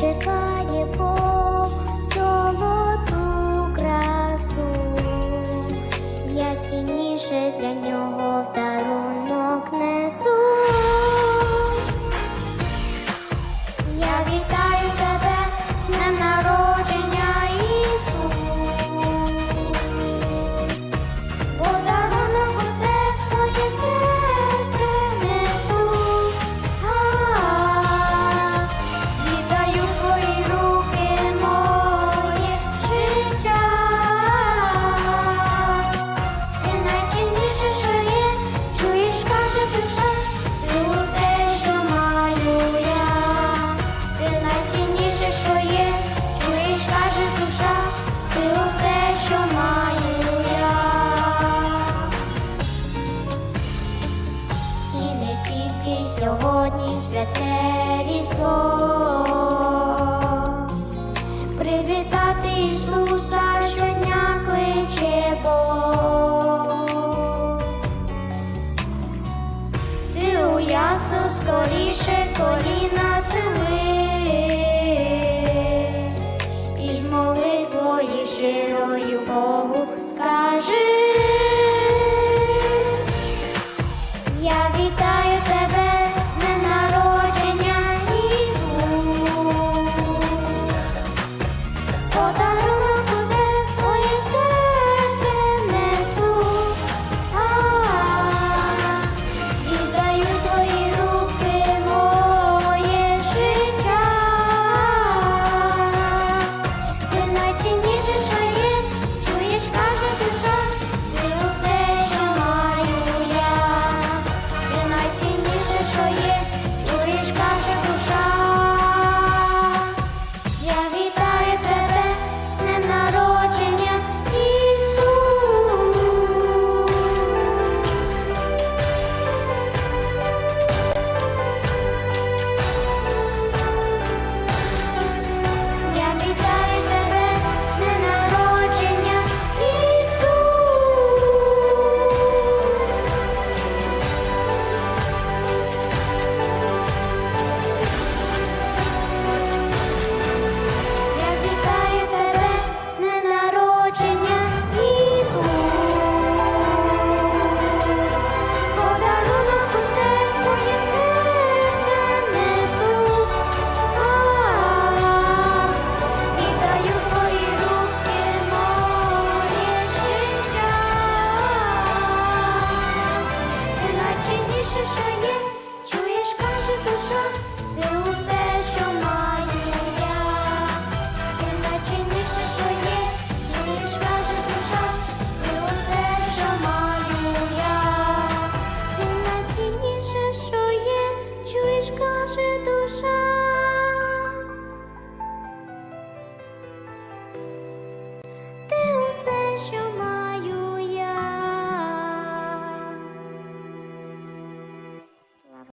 时刻 сьогодні святе різдво, привітати Ісуса щодня кличе Бог. Ти у ясу скоріше коліна.